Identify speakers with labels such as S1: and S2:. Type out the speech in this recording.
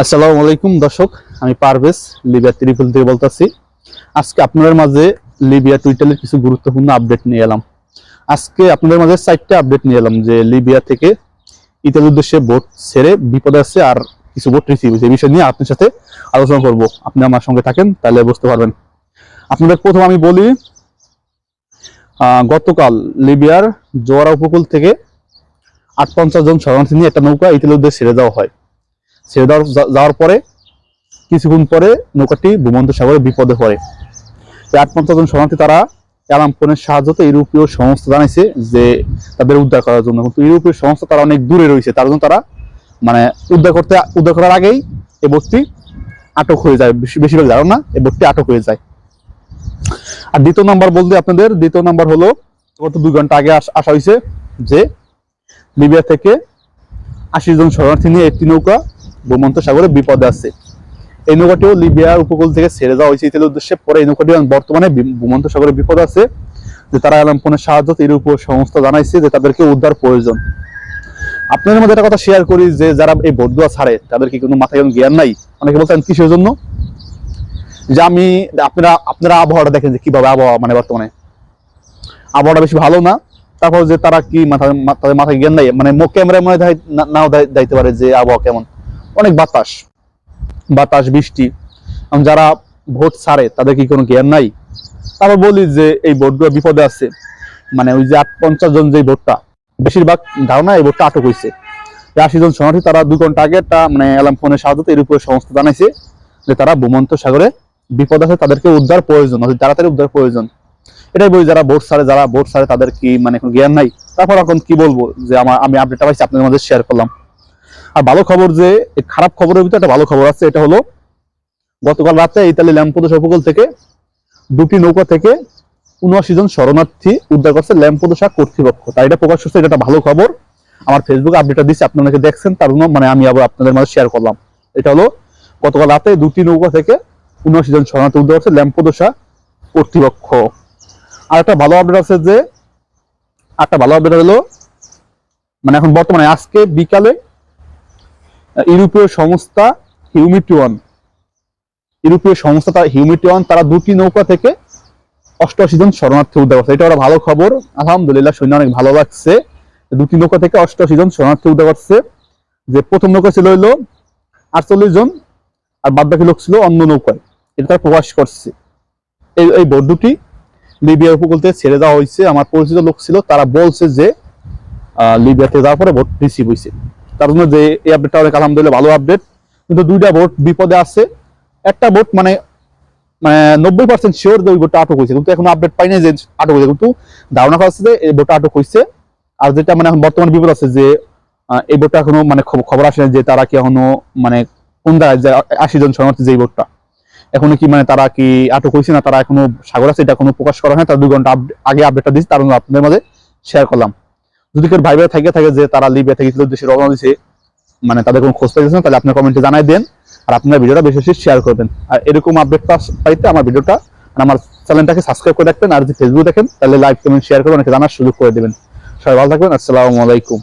S1: আসসালামু আলাইকুম দর্শক, আমি পারভেজ, লিবিয়া ত্রিপুল থেকে বলতেছি। আজকে আপনাদের মাঝে লিবিয়া টুইটারের কিছু গুরুত্বপূর্ণ আপডেট নিয়ে এলাম। আজকে আপনাদের মাঝে চারটা আপডেট নিয়ে এলাম যে লিবিয়া থেকে ইতালির উদ্দেশ্যে ভোট ছেড়ে বিপদে আছে আর কিছু ভোট রিসিভ হয়েছে। এই বিষয় নিয়ে আপনার সাথে আলোচনা করব। আপনি আমার সঙ্গে থাকেন, তাহলে বুঝতে পারবেন। আপনাদের প্রথম আমি বলি গতকাল লিবিয়ার জোয়ারা উপকূল থেকে আট পঞ্চাশ জন শরণার্থী নিয়ে একটা নৌকা ইতালির উদ্দেশ্যে ছেড়ে দেওয়া হয়। ছেড়ে দেওয়ার যাওয়ার পরে, কিছুক্ষণ পরে নৌকাটি ভূমন্ত সাগরে বিপদে পড়ে। আট পঞ্চাশ জন শরণার্থী তারা অ্যালাম ফোনের সাহায্যে ইউরোপীয় সংস্থা জানাইছে যে তাদের উদ্ধার করার জন্য। কিন্তু ইউরোপীয় সংস্থা তারা অনেক দূরে রয়েছে, তার জন্য তারা মানে উদ্ধার করতে, উদ্ধার করার আগেই এই বোটটি আটক হয়ে যায়। বেশি- বেশিরভাগ জানো না এই বোটটি আটক হয়ে যায়। আর দ্বিতীয় নাম্বার বলতে আপনাদের, দ্বিতীয় নাম্বার হলো, গত দুই ঘণ্টা আগে আসা হয়েছে যে লিবিয়া থেকে আশি জন শরণার্থী নিয়ে একটি নৌকা ভূমন্ত সাগরে বিপদে আছে। এই নৌকাটিও লিবিয়ার উপকূল থেকে ছেড়ে দেওয়া হয়েছে। ইতালির উদ্দেশ্যে পরে এই নৌকাটি বর্তমানে ভূমন্ত সাগরে বিপদ আছে। যে তারা এলাম ফোনের সাহায্য ইউরোপীয় সংস্থা জানাইছে যে তাদেরকে উদ্ধার প্রয়োজন। আপনাদের মধ্যে একটা কথা শেয়ার করি যে যারা এই বদুয়া ছাড়ে, তাদের কি কোনো মাথায় কোনো জ্ঞান নাই? অনেকে বলছেন কিসের জন্য? যে আমি, আপনারা আপনারা আবহাওয়াটা দেখেন যে কীভাবে আবহাওয়া মানে বর্তমানে। আবহাওয়াটা বেশি ভালো না, তারপর যে তারা কি মাথা মা- তাদের মাথায় জ্ঞান নাই? মানে ক্যামেরায় মনে হয় নাও দেয়- দিতে পারে যে আবহাওয়া কেমন। অনেক বাতাস বাতাস, বৃষ্টি। যারা ভোট ছাড়ে, তাদের কি কোনো জ্ঞান নাই? তারপর বলি যে এই ভোটগুলো বিপদে আছে। মানে ওই যে আট পঞ্চাশ জন যে ভোটটা, বেশিরভাগ ধারণা এই ভোটটা আটক হয়েছে। আশি জন শরণার্থী, তারা দুই ঘণ্টা আগে একটা মানে অ্যালাম ফোনের সাহায্যে এর উপরে সংস্থা জানাইছে যে তারা ভূমন্ত সাগরে বিপদ আছে, তাদেরকে উদ্ধার প্রয়োজন অতি তাড়াতাড়ি উদ্ধার প্রয়োজন। এটাই বলি যারা ভোট ছাড়ে, যারা ভোট ছাড়ে, তাদের কি মানে জ্ঞান নাই? তারপর এখন কি বলব? যে আমার, আমি আপডেটটা পাইছি, আপনাদের মধ্যে শেয়ার করলাম। আর ভালো খবর যে খারাপ খবরের ভিতরে একটা ভালো খবর আছে, এটা হলো গতকাল রাতে ইতালি ল্যাম্পোদোস উপকূল থেকে দুটি নৌকা থেকে উনআশি জন শরণার্থী উদ্ধার করছে ল্যাম্পোদোসা কর্তৃপক্ষ। তাই এটা প্রকাশ করছে, এটা একটা ভালো খবর। আমার ফেসবুকে আপডেটটা দিচ্ছি আপনারা দেখছেন, তার জন্য মানে আমি আবার আপনাদের মাঝে শেয়ার করলাম। এটা হলো গতকাল রাতে দুটি নৌকা থেকে উনআশি জন শরণার্থী উদ্ধার করছে ল্যাম্পোদোসা কর্তৃপক্ষ। আর একটা ভালো আপডেট আছে যে, একটা ভালো আপডেট হলো মানে এখন বর্তমানে আজকে বিকালে ইউরোপীয় সংস্থা হিউমিটি ওয়ান ইউরোপীয় সংস্থা তার হিউমিটি ওয়ান তারা দুটি নৌকা থেকে অষ্টআশি জন শরণার্থী উদ্ধার করছে। এটা একটা ভালো খবর। আলহামদুলিল্লাহ, শুনে অনেক ভালো লাগছে। দুটি নৌকা থেকে অষ্টআশি জন শরণার্থী উদ্ধার করছে। যে প্রথম নৌকা ছিল হইল আটচল্লিশ জন, আর বাদ বাকি লোক ছিল অন্য নৌকায়। এটা তারা প্রকাশ করছে। এই এই বোট দুটি লিবিয়া উপকূল থেকে ছেড়ে দেওয়া হয়েছে। আমার পরিচিত লোক ছিল, তারা বলছে যে লিবিয়াতে যাওয়ার পরে ভোট রিসিভ হয়েছে। তার জন্য যে এই আপডেটটা অনেক আলহামদুলিল্লাহ ভালো আপডেট কিন্তু দুইটা ভোট বিপদে আছে। একটা ভোট মানে মানে নব্বই পার্সেন্ট শিওর যে ওই ভোটটা আটক হয়েছে। কিন্তু এখন আপডেট পাই না যে আটক হয়েছে। কিন্তু ধারণা করা হচ্ছে যে এই ভোটটা আটক হয়েছে। আর যেটা মানে এখন বর্তমানে বিপদ আছে যে এই ভোটটা এখনও মানে খবর আসে যে তারা কি এখনও মানে কোন জায়গায় আশি জন শরণার্থী যে এই ভোটটা এখনও কি মানে তারা কি আটক হয়েছে না তারা এখনও সাগর আছে এটা কোনো প্রকাশ করা হয় তার দুই ঘণ্টা আগে আপডেটটা দিচ্ছি তার জন্য আপনাদের মাঝে শেয়ার করলাম। যদি কেউ ভাই ভাই থাকে থাকে যে তারা লিবিয়া থেকে ছিল, দেশে রওনা দিছে মানে তাদের কোনো খোঁজ পাইতেছে না, তাহলে আপনার কমেন্টে জানাই দেন আর আপনার ভিডিওটা বেশি বেশি শেয়ার করবেন। আর এরকম আপডেট পাইতে আমার ভিডিওটা আমার চ্যানেলটাকে সাবস্ক্রাইব করে রাখবেন আর যদি ফেসবুক দেখেন, তাহলে লাইক কমেন্ট শেয়ার করে অনেকে জানার সুযোগ করে দেবেন। সবাই ভালো থাকবেন, আসসালামু আলাইকুম।